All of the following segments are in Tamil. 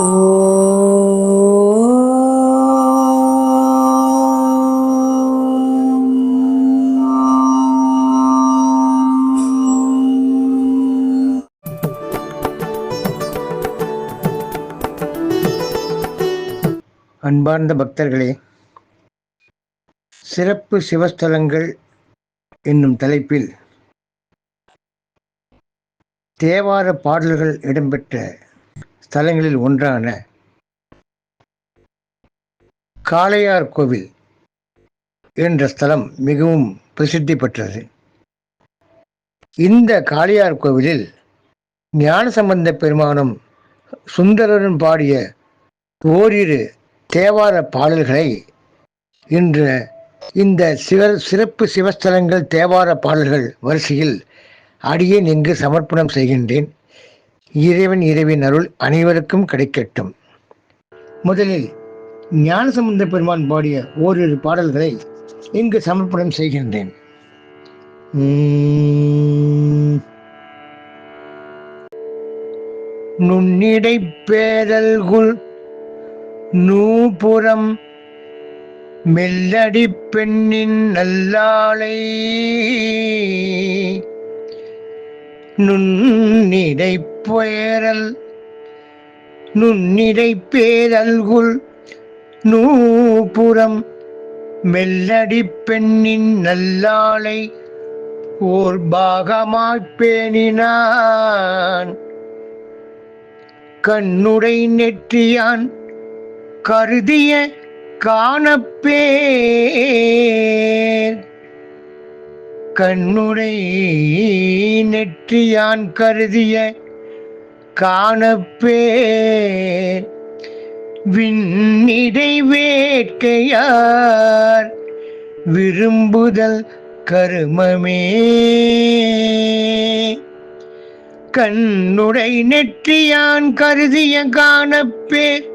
அன்பார்ந்த பக்தர்களே சிறப்பு சிவஸ்தலங்கள் என்னும் தலைப்பில் தேவார பாடல்கள் இடம்பெற்ற ஸ்தலங்களில் ஒன்றான காளையார் கோவில் என்ற ஸ்தலம் மிகவும் பிரசித்தி பெற்றது. இந்த காளையார் கோவிலில் ஞானசம்பந்த பெருமானும் சுந்தரரும் பாடிய ஓரிரு தேவார பாடல்களை இன்று இந்த சிவ சிறப்பு சிவஸ்தலங்கள் தேவார பாடல்கள் வரிசையில் அடியேன் இங்கு சமர்ப்பணம் செய்கின்றேன். இறைவன் இறைவின் அருள் அனைவருக்கும் கிடைக்கட்டும். முதலில் ஞானசம்பந்த பெருமான் பாடிய ஓரிரு பாடல்களை இங்கு சமர்ப்பணம் செய்கின்றேன். நுண்ணிடை பேரல்குள் நூபுறம் மெல்லடி பெண்ணின் நல்லாளை நுண்ணிடை பெயரல் நுண்ணிடை பேரல்குள் நூபுறம் மெல்லடி பெண்ணின் நல்லாளை ஓர் பாகமாய்ப்பேணினான் கண்ணுடை நெற்றியான் கருதிய காணப்பேர். கண்ணுடை நெற்றியான் கருதிய காணப்பே விண்ணிடை வேட்கையார் விரும்புதல் கருமமே. கண்ணுடை நெற்றியான் கருதிய காணப்பேர்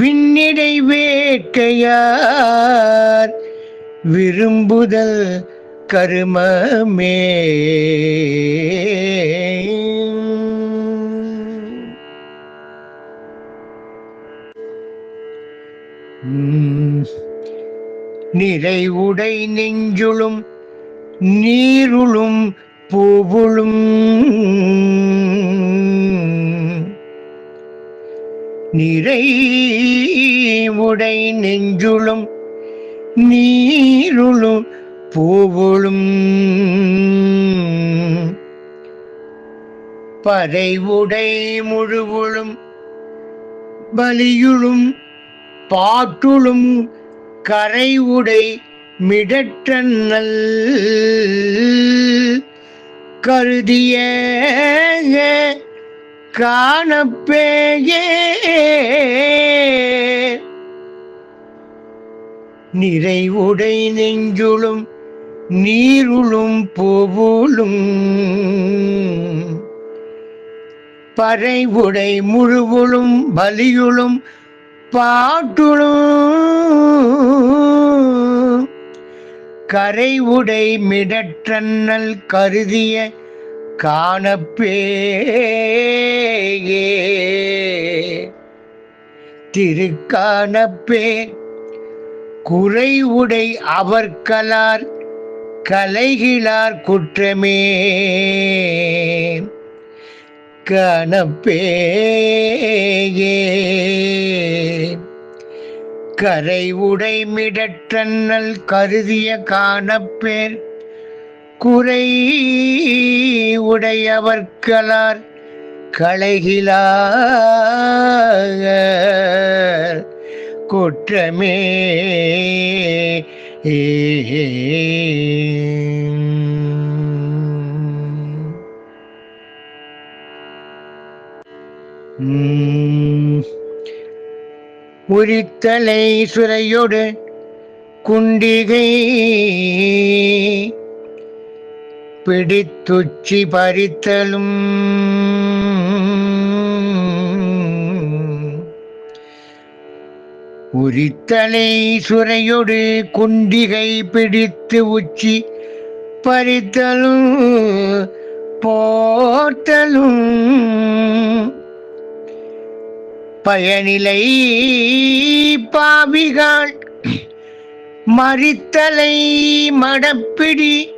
விண்ணிடை வேட்கையார் விரும்புதல் கருமமே நிறைவுடை நெஞ்சுளும் நீருளும் பூவுளும். நிறைவுடை நெஞ்சுளும் நீருளும் பூவுளும். பதைவுடை முழுவுளும். பலியுளும் பாட்டுளும். கரைவுடை மிடற்றல் கருதிய காணப்பேயே. நிறைவுடை நெஞ்சுளும். நீருளும் பூவுளும் பறைவுடை முழுவுளும் பலியுளும் பாட்டுளும். கரைவுடை மிடற்றன்னல் கருதிய காணப்பேயே. திருக்கானப்பே குறைவுடை அவர்கலார் கலைகிலார் குற்றமே. கணப்பேயே கரை உடை மிடற்றன்னல் கருதிய காணப்பேர். குறை உடையவர்களார் களைகிலார் குற்றமே. உம் உரித்தலை சுரையொடு குண்டிகை பிடித்துச்சி பறித்தலும் உரித்தலை சுரையொடு குண்டிகை பிடித்து உச்சி பறித்தலும் போத்தலும் பயனிலை பாவிகள் மறித்தலை மடப்பிடி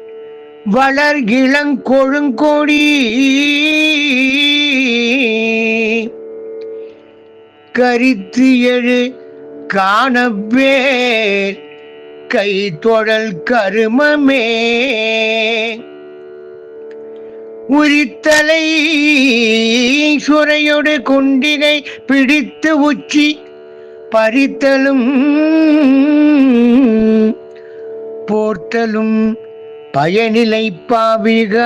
வளர்கிழங்கொழுங்கொடி கரித்து எழு காணப்பேர் கை தொழல் கருமமே. உரித்தலை சுரையொடு குண்டினை பிடித்து உச்சி பறித்தலும் போர்த்தலும் பயனிலை பாவிகள்.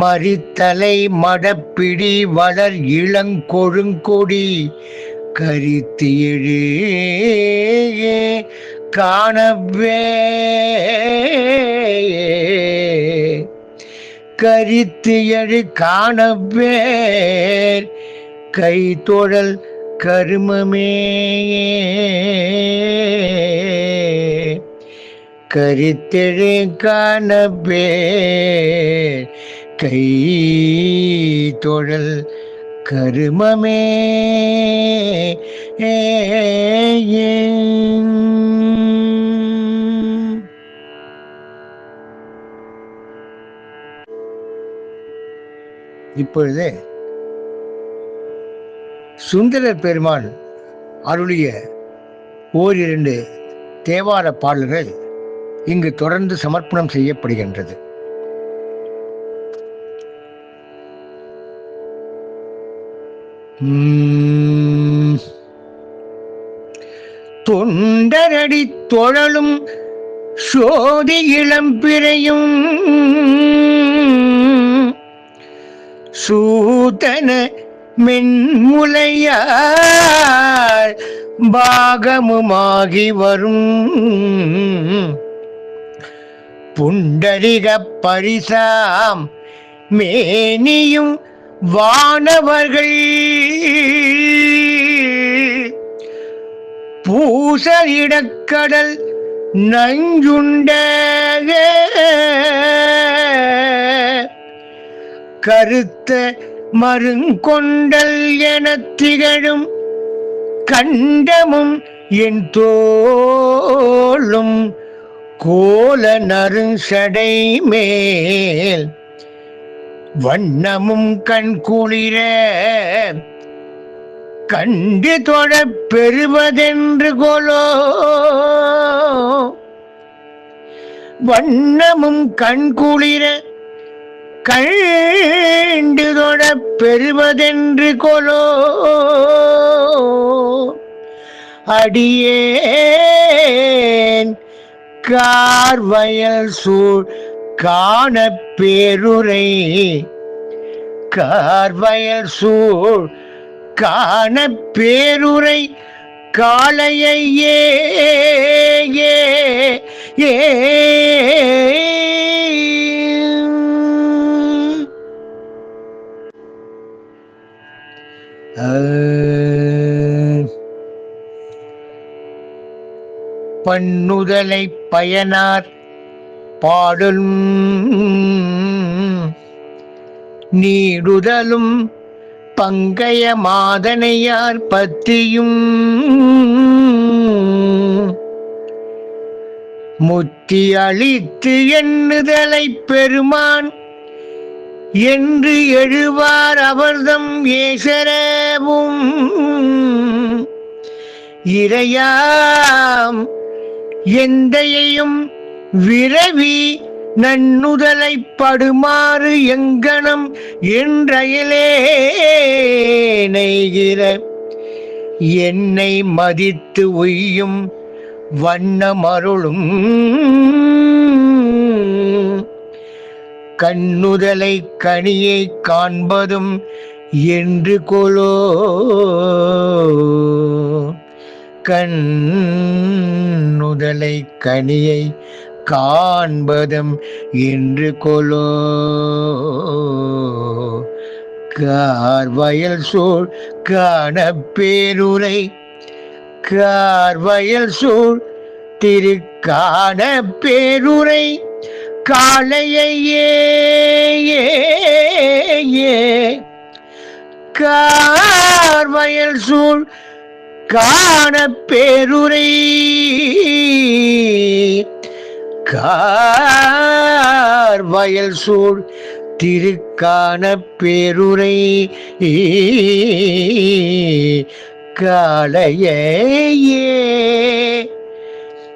மறித்தலை மடப்பிடி வளர் இளங்கொழுங்கொடி கரித்தியழே காணவே கரித்தியழு காணவேர் கை தொழல் கருமமே கரித்தெழு காணவேர் கை தொழல் கருமமே. இப்பொழுது சுந்தரர் பெருமான் அருளிய ஓரிரண்டு தேவார பாடல்கள் இங்கு தொடர்ந்து சமர்ப்பணம் செய்யப்படுகின்றது. தொண்டரடி தொழலும் சோதி இளம்பிறையும். சூதன மென்முலையார் பாகமுமாகி வரும். புண்டரிக பரிசாம் மேனியும் வானவர்கள் பூச இடக்கடல் நஞ்சுண்ட கருத்த மருங்கொண்டல் எனத் திகழும் கண்டமும் என் தோளும் கோல நருஞ்சடை மேல் வண்ணமும் கண் குளிர கண்டு தொழப் பெறுவதென்று கொலோ. வண்ணமும் கண் குளிர கண்டு தொழப் பெறுவதென்று கொலோ. அடியேன் கார்வயல் சூழ் காண பேருரை கார்வயல் சூழ் காண பேருரை காளையை ஏ. பண்ணுதலை பயனார் பாடலும் நீடுதலும் பங்கைய மாதனையார் பத்தியும் முத்தி அளித்து எண்ணுதலை பெருமான் என்று எழுவார் அவர்தம் ஏசரவும். இறையாம் எந்தையையும் விரவி நன்னுதலை படுமாறு எங்கனம் என்றயலே நெய்கிற. என்னை மதித்து உய்யும் வண்ணமருளும் கண்ணுதலை கனியை காண்பதும் என்று கொலோ. கண்ணுதலை கனியை காண்பதும் என்று கொலோ. கார்வயல் சூழ் காணப்பேருரை கார்வயல் சூழ் திருக்கான பேருரை. காளையை கார் வயல் சூழ் காண பேருரை. கார் வயல் சூழ் திருக்கான பேருரை. காளையே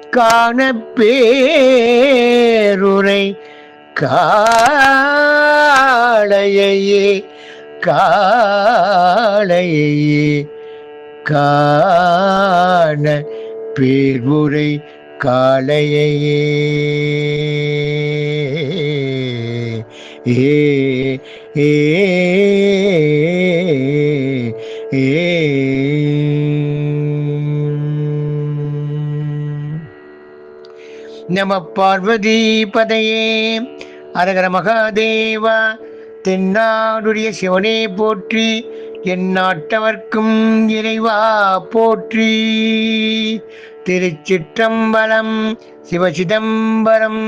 காண பேருரை. காளையே காளையே காண பேருரை. காலையே ஏ ஏ ஏ. நம பார்வதி பதையே. அரகர மகாதேவா தென்னாடுடைய சிவனே போற்றி என் நாட்டவர்க்கும் இறைவா போற்றி. திருச்சிற்றம்பலம் சிவசிதம்பரம்.